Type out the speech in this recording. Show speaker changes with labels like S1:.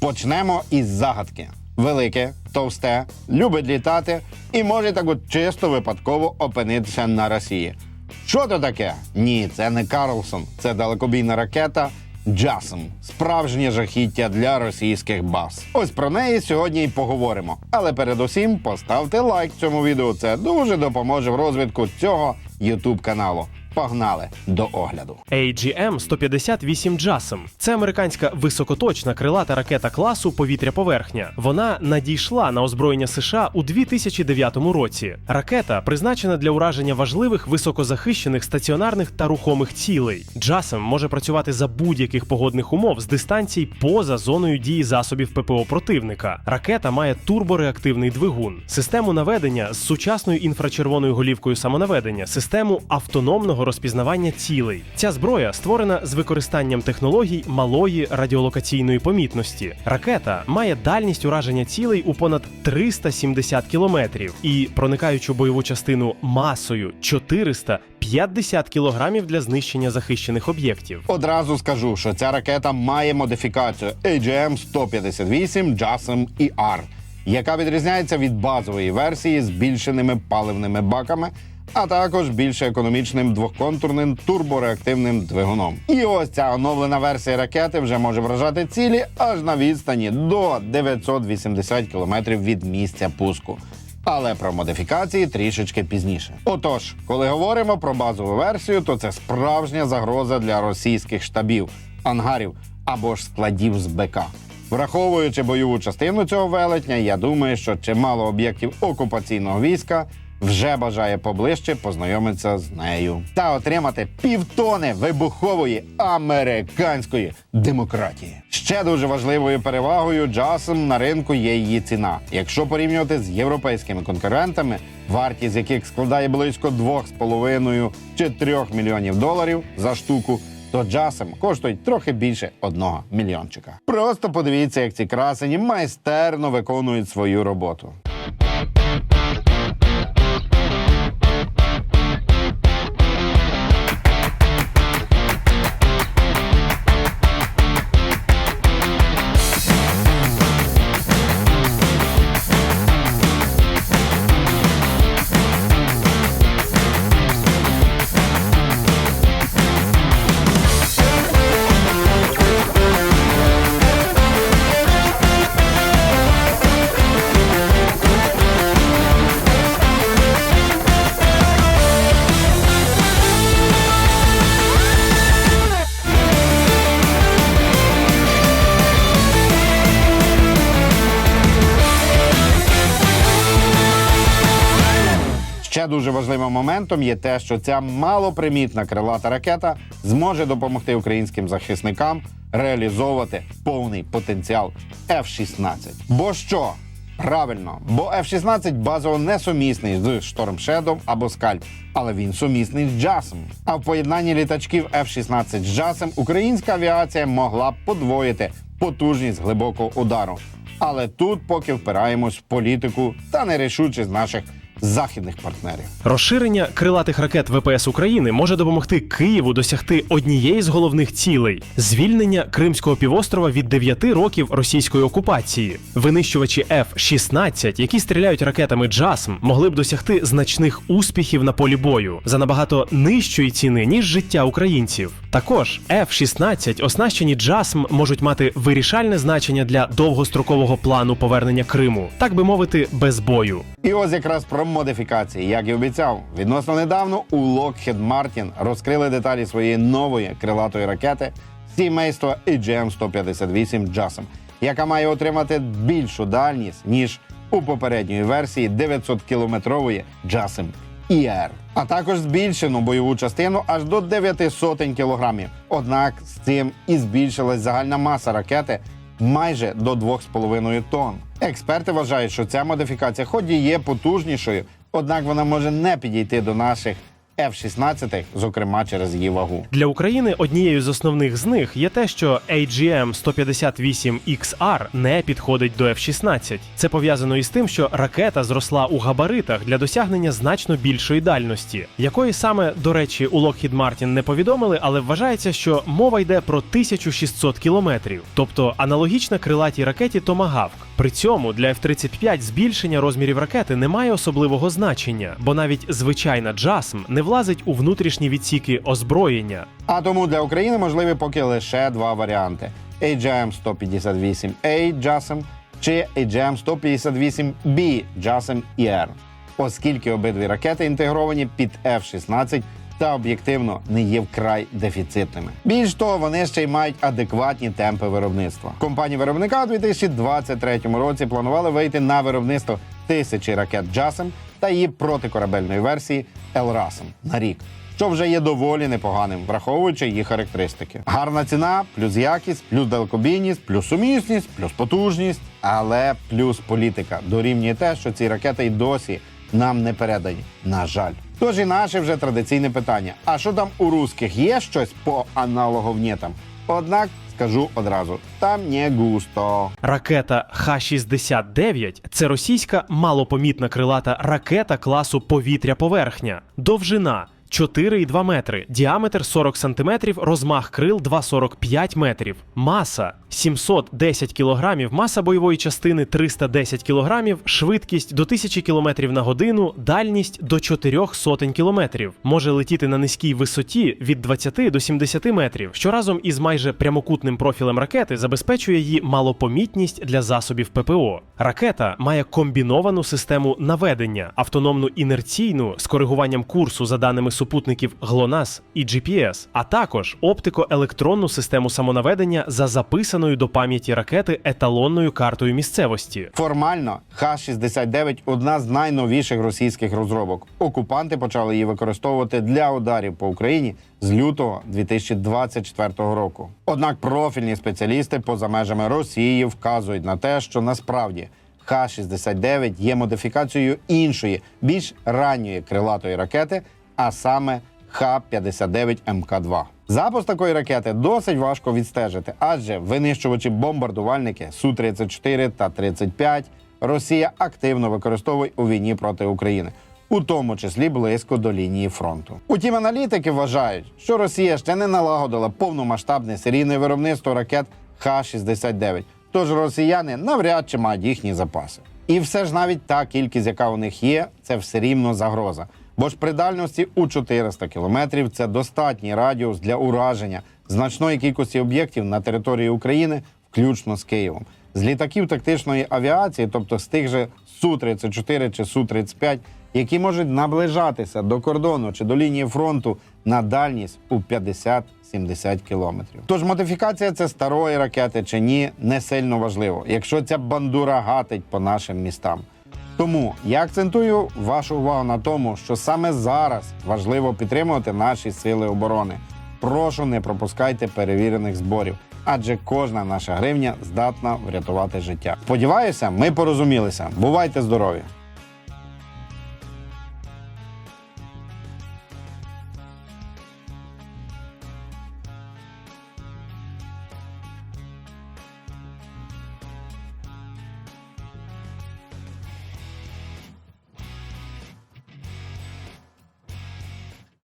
S1: Почнемо із загадки. Велике, товсте, любить літати і може так от чисто випадково опинитися на Росії. Що то таке? Ні, це не Карлсон, це далекобійна ракета Джасм. Справжнє жахіття для російських баз. Ось про неї сьогодні й поговоримо. Але передусім поставте лайк цьому відео. Це дуже допоможе в розвитку цього YouTube каналу. Погнали до огляду.
S2: AGM-158 JASM – це американська високоточна крилата ракета класу повітря-поверхня. Вона надійшла на озброєння США у 2009 році. Ракета призначена для ураження важливих високозахищених стаціонарних та рухомих цілей. JASM може працювати за будь-яких погодних умов з дистанцій поза зоною дії засобів ППО противника. Ракета має турбореактивний двигун, систему наведення з сучасною інфрачервоною голівкою самонаведення, систему автономного розпізнавання цілей. Ця зброя створена з використанням технологій малої радіолокаційної помітності. Ракета має дальність ураження цілей у понад 370 кілометрів і проникаючу бойову частину масою 450 кілограмів для знищення захищених об'єктів.
S1: Одразу скажу, що ця ракета має модифікацію AGM-158 JASM ER, яка відрізняється від базової версії збільшеними паливними баками, а також більш економічним двоконтурним турбореактивним двигуном. І ось ця оновлена версія ракети вже може вражати цілі аж на відстані до 980 км від місця пуску. Але про модифікації трішечки пізніше. Отож, коли говоримо про базову версію, то це справжня загроза для російських штабів, ангарів або ж складів з БК. Враховуючи бойову частину цього велетня, я думаю, що чимало об'єктів окупаційного війська вже бажає поближче познайомитися з нею та отримати півтони вибухової американської демократії. Ще дуже важливою перевагою Джасом на ринку є її ціна. Якщо порівнювати з європейськими конкурентами, вартість яких складає близько 2,5 чи 3 мільйонів доларів за штуку. То джасом коштують трохи більше одного мільйончика. Просто подивіться, як ці красені майстерно виконують свою роботу. Дуже важливим моментом є те, що ця малопримітна крилата ракета зможе допомогти українським захисникам реалізовувати повний потенціал F-16. Бо що? Правильно, бо F-16 базово не сумісний з Storm Shadow або Скальп, але він сумісний з джасом. А в поєднанні літачків F-16 з джасом українська авіація могла б подвоїти потужність глибокого удару. Але тут поки впираємось в політику та нерішучість наших західних партнерів.
S2: Розширення крилатих ракет ВПС України може допомогти Києву досягти однієї з головних цілей звільнення Кримського півострова від 9 років російської окупації. Винищувачі F-16, які стріляють ракетами JASM, могли б досягти значних успіхів на полі бою за набагато нижчої ціни ніж життя українців. Також F-16, оснащені JASM, можуть мати вирішальне значення для довгострокового плану повернення Криму, так би мовити, без бою.
S1: І ось якраз про модифікації, як і обіцяв, відносно недавно у Lockheed Martin розкрили деталі своєї нової крилатої ракети сімейства AGM-158 JASM, яка має отримати більшу дальність ніж у попередньої версії 900-кілометрової JASM ER, а також збільшену бойову частину аж до 9 сотень кілограмів. Однак з цим і збільшилась загальна маса ракети майже до 2,5 тонн. Експерти вважають, що ця модифікація хоч і є потужнішою, однак вона може не підійти до наших F-16, зокрема через її вагу.
S2: Для України однією з основних з них є те, що AGM-158XR не підходить до F-16. Це пов'язано із тим, що ракета зросла у габаритах для досягнення значно більшої дальності, якої саме, до речі, у Lockheed Martin не повідомили, але вважається, що мова йде про 1600 кілометрів, тобто аналогічна крилатій ракеті Tomahawk. При цьому для F-35 збільшення розмірів ракети не має особливого значення, бо навіть звичайна JASM не влазить у внутрішні відсіки озброєння.
S1: А тому для України можливі поки лише два варіанти: AGM-158A JASM чи AGM-158B JASM ER, оскільки обидві ракети інтегровані під F-16 та об'єктивно не є вкрай дефіцитними. Більш того, вони ще й мають адекватні темпи виробництва. Компанії виробника у 2023 році планували вийти на виробництво тисячі ракет JASM та її протикорабельної версії LRASM на рік що вже є доволі непоганим, враховуючи її характеристики. Гарна ціна, плюс якість, плюс далекобійність, плюс сумісність, плюс потужність, але плюс політика дорівнює те, що ці ракети й досі нам не передані. На жаль. Тож і наше вже традиційне питання: а що там у русських є щось по аналоговнєтам? Однак скажу одразу: там не густо.
S2: Ракета Х-69 – це російська малопомітна крилата ракета класу повітря-поверхня. Довжина 4,2 метри, діаметр 40 см, розмах крил 2,45 метрів, маса 710 кг, маса бойової частини 310 кг, швидкість до 1000 км на годину, дальність до 4 сотень кілометрів. Може летіти на низькій висоті від 20 до 70 метрів, що разом із майже прямокутним профілем ракети забезпечує її малопомітність для засобів ППО. Ракета має комбіновану систему наведення, автономну інерційну з коригуванням курсу за даними супутників GLONASS і GPS, а також оптико-електронну систему самонаведення за записаною до пам'яті ракети еталонною картою місцевості.
S1: Формально Х-69 – одна з найновіших російських розробок. Окупанти почали її використовувати для ударів по Україні з лютого 2024 року. Однак профільні спеціалісти поза межами Росії вказують на те, що насправді Х-69 є модифікацією іншої, більш ранньої крилатої ракети, а саме Х-59 МК-2. Запуск такої ракети досить важко відстежити, адже винищувачі бомбардувальники Су-34 та 35 Росія активно використовує у війні проти України, у тому числі близько до лінії фронту. Утім, аналітики вважають, що Росія ще не налагодила повномасштабне серійне виробництво ракет Х-69, тож росіяни навряд чи мають їхні запаси. І все ж навіть та кількість, яка у них є, це все рівно загроза. Бо ж при дальності у 400 кілометрів це достатній радіус для ураження значної кількості об'єктів на території України, включно з Києвом. З літаків тактичної авіації, тобто з тих же Су-34 чи Су-35, які можуть наближатися до кордону чи до лінії фронту на дальність у 50-70 кілометрів. Тож модифікація це старої ракети чи ні, не сильно важливо, якщо ця бандура гатить по нашим містам. Тому я акцентую вашу увагу на тому, що саме зараз важливо підтримувати наші сили оборони. Прошу не пропускайте перевірених зборів, адже кожна наша гривня здатна врятувати життя. Сподіваюся, ми порозумілися. Бувайте здорові!